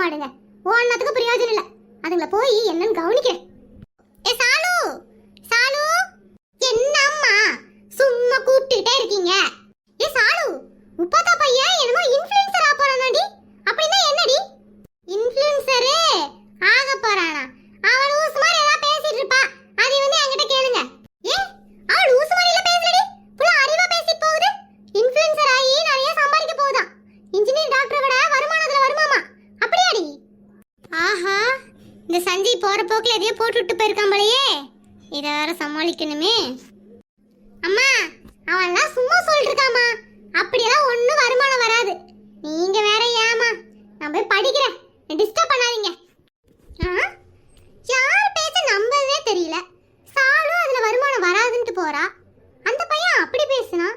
மாடுங்க. ஓன்னத்துக்கு பிரயோஜனம் இல்ல. அதுங்கள போய் என்னன்னு கவனிக்கிறேன். ஏ சாலு! சாலு! என்ன அம்மா சும்மா கூப்பிட்டுட்டே இருக்கீங்க. ஏ சாலு! முப்பாத்தா போற போக்குல எதையோ போட்டு விட்டு போயிருக்கான் போலயே. இதை வேற சமாளிக்கணுமே. அம்மா அவன்லாம் சும்மா சொல்லிட்டு இருக்காமா அப்படியெல்லாம் ஒண்ணும் வருமானம் வராது. நீங்க வேற ஏமா நான் போய் படிக்கிறேன். டிஸ்டர்ப் பண்ணாதீங்க. ஆ? யார் பேச்ச நம்பவே தெரியல. சாலும் அதுல வருமானம் வராதுன்ட்டு போறா. அந்த பையன் அப்படி பேசுனா?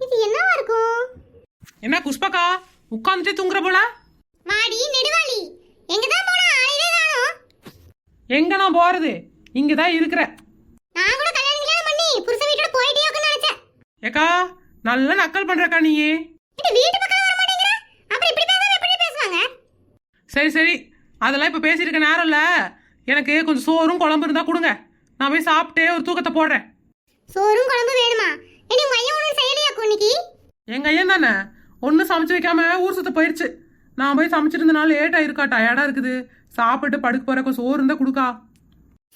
இது என்னவா இருக்கும்? என்ன புஷ்பக்கா உட்காந்துட்டு தூங்குற போல? வாடி நெடுவாளி. எங்க தான் எங்க நான் போறது? இங்க தான் இருக்கிறேன் நான் கூட கல்யாணம் கல்யாணம் பண்ணி புருஷ வீட்டோட போயிட்டே நினைச்சேன். ஏக்கா நல்ல நக்கல் பண்றக்கா இது வீட்டு பக்கம் வர மாட்டேங்கிற. அப்புறம் இப்படி பேசாம எப்படி பேசுவாங்க? சரி சரி. அதெல்லாம் இப்போ பேசியிருக்க நேரம் இல்ல. எனக்கு கொஞ்சம் சோறும் குழம்பு இருந்தா கொடுங்க. நான் போய் சாப்பிட்டே ஒரு தூக்கத்தை போடுறேன். சோறும் குழம்பு வேணுமா? ஏடி உங்க ஐயன் ஒன்றும் செய்யலையாக்கும் இன்னைக்கு? எங்க ஐயன் தானே? ஒன்றும் சமைச்சு வைக்காம ஊர் சுத்த போயிடுச்சு நான் போய் சமைச்சிருந்தனால லேட் ஆயிருக்கா டயர்டா இருக்குது. சாப்பிட்டு படுக்க போற கொஞ்சம் சோறு இருந்தா கொடுக்கா.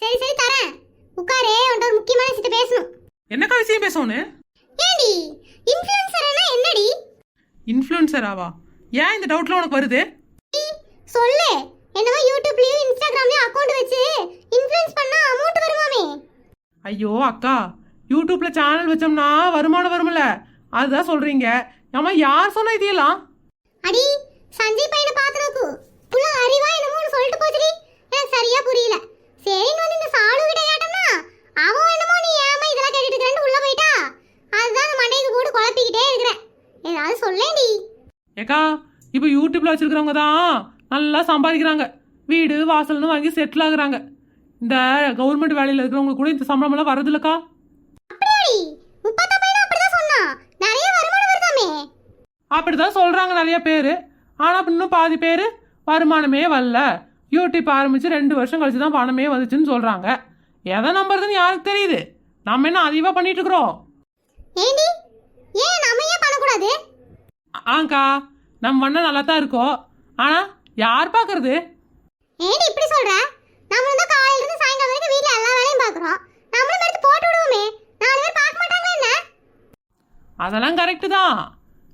சரி சரி தரேன். உட்காரே உன்ட்ட ஒரு முக்கியமான விஷயத்தை பேசணும். என்னக்கா விஷயம் பேசணும் ஏண்டி இன்ஃப்ளூயன்சர்னா என்னடி? இன்ஃப்ளூயன்சராவா ஏன் இந்த டவுட்லாம் உனக்கு வருது? சொல்லு. என்னவோ யூடியூப்லயும் இன்ஸ்டாகிராம்லயும் அக்கவுண்ட் வச்சு இன்ஃப்ளூயன்ஸ் பண்ணா அமௌண்ட் வருமாமே. ஐயோ அக்கா. யூடியூப்ல சேனல் வச்சோம்னா வருமானம் வரும்ல. அதுதான் சொல்றீங்க. ஆமா யார் சொன்ன இதெல்லாம் அடி சஞ்சய் பையனை பார்த்து நோக்கு. புள்ள அறிவா என்னமோன்னு சொல்லிட்டு போச்சுடி எனக்கு சரியா புரியல. சரின்னு வந்து இந்த சாலு கிட்ட கேட்டோம்னா அவன் என்னமோ நீ ஏமா இதெல்லாம் கேட்டுட்டு இருக்கேன்னு உள்ள போயிட்டா? அதுதான் அந்த மண்டைக்கு போட்டு குழப்பிக்கிட்டே இருக்கிறேன் ஏதாவது சொல்லேண்டி ஏக்கா இப்போ யூடியூப்ல வச்சிருக்கிறவங்க தான் நல்லா சம்பாதிக்கிறாங்க. வீடு வாசல்னு வாங்கி செட்டில் ஆகுறாங்க. இந்த கவர்மெண்ட் வேலையில் இருக்கிறவங்களுக்கு கூட இந்த சம்பளம் எல்லாம் வரதில்லக்கா அப்படிதான் சொல்றாங்க நிறைய பேர். ஆனா இன்னும் பாதி பேர் வருமானமே வரல. யூடியூப் ஆரம்பிச்சு ரெண்டு வருஷம் கழிச்சு தான் பணமே வந்துச்சுன்னு சொல்றாங்க. எதை நம்புறதுன்னு யாருக்கு தெரியுது? நம்ம என்ன அதிகமாக பண்ணிட்டு இருக்கிறோம்? ஏன் நம்ம ஏன் பண்ணக்கூடாது? ஆங்க்கா நம்ம பண்ண நல்லா தான் இருக்கோம் ஆனா யார் பார்க்கறது? ஏண்டி இப்படி சொல்ற? நம்மளும் தான் காலையில இருந்து சாயங்காலம் வரைக்கும் வீட்ல எல்லா வேலையும் பாக்குறோம் நம்மளும் எடுத்து போட்டு விடுவோமே. நாலு பேர் பார்க்க மாட்டாங்களா என்ன? அதெல்லாம் கரெக்டு தான்.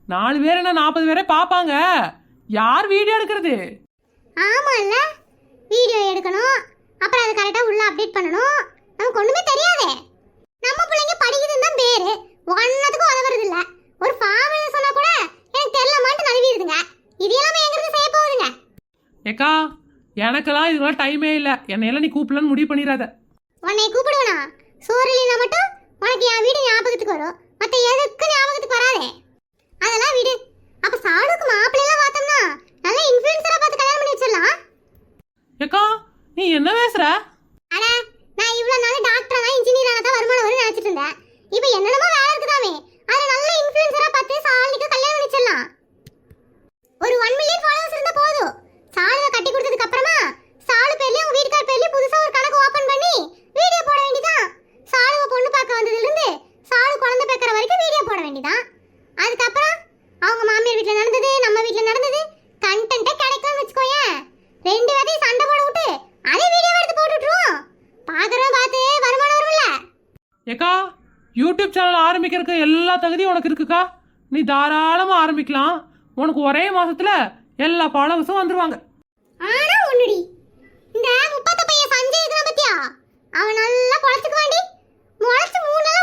நாலு பேர் என்ன நாற்பது பேரை பார்ப்பாங்க? யார் வீடியோ எடுக்கிறது? ஆமால்ல. வீடியோ எடுக்கணும். அப்புறம் அதை கரெக்டா உள்ள அப்டேட் பண்ணணும். நமக்கு ஒண்ணுமே தெரியாதே. நம்ம பிள்ளைங்க படிக்குதுன்னு தான் பேரு. ஒன்னத்துக்கும் உதவுறது இல்ல ஒரு ஃபார்ம் எழுத சொன்னா கூட எனக்கு தெரியல மாட்டு நழுவிடுதுங்க. இது எல்லாமே எங்கிருந்து செய்ய போகுதுங்க? ஏக்கா எனக்கெல்லாம் இதுக்கெல்லாம் டைமே இல்லை. என்னையெல்லாம் நீ கூப்பிடலன்னு முடிவு பண்ணிடாத. உன்னை கூப்பிடுவனா? சோறு இல்லைனா மட்டும் உனக்கு என் வீடு ஞாபகத்துக்கு வரும். மத்த எதுக்கு ஞாபகத்துக்கு வராதே? அதெல்லாம் விடு. நீ என்ன பேசுற அட நான் இவ்வளவு நாள் டாக்டர் ஆனா இன்ஜினியர் ஆனா தான் வருமானம் வரும்னு நினைச்சிட்டு இருந்தேன் இப்போ என்னென்னமோ வேலை இருக்குதாமே அதுல நல்ல இன்ஃப்ளூயன்சரா பார்த்து சாலிக்கு கல்யாணம் பண்ணிச்சிடலாம் ஒரு ஒன் மில்லியன் ஃபாலோவர்ஸ் இருந்தா போதும் சாலுவை கட்டி கொடுத்ததுக்கு அப்புறமா சாலு பேர்லயும் உங்க வீட்டுக்கார பேர்லயும் புதுசா ஒரு கணக்கு ஓபன் பண்ணி வீடியோ போட வேண்டியதான் சாலுவை பொண்ணு பார்க்க வந்ததுல இருந்து சாலு குழந்தை பேக்கிற வரைக்கும் வீடியோ போட வேண்டியதான் அதுக்கப்புறம் அவங்க மாமியார் வீட்ல நடந்தது நம்ம வீட்ல நடந்தது கண்டென்ட்டே கிடைக்கும்னு வச்சுக்கோயேன் ரெண்டு பேரையும் சண்டை போட விட்டு அதே வீடியோ எடுத்து போட்டு விட்டுருவோம் பாக்குறவன் பார்த்து வருமானம் வரும்ல ஏக்கா யூடியூப் சேனல் ஆரம்பிக்கிறதுக்கு எல்லா தகுதியும் உனக்கு இருக்குக்கா? நீ தாராளமாக ஆரம்பிக்கலாம். உனக்கு ஒரே மாசத்துல எல்லா ஃபாலோவர்ஸும் வந்துருவாங்க. ஆனா ஒண்ணுடி இந்த முப்பத்த பையன் சஞ்சய் இருக்கிறான் பத்தியா? அவன் நல்லா பொழைச்சுக்கு வேண்டி முளைச்சு மூணு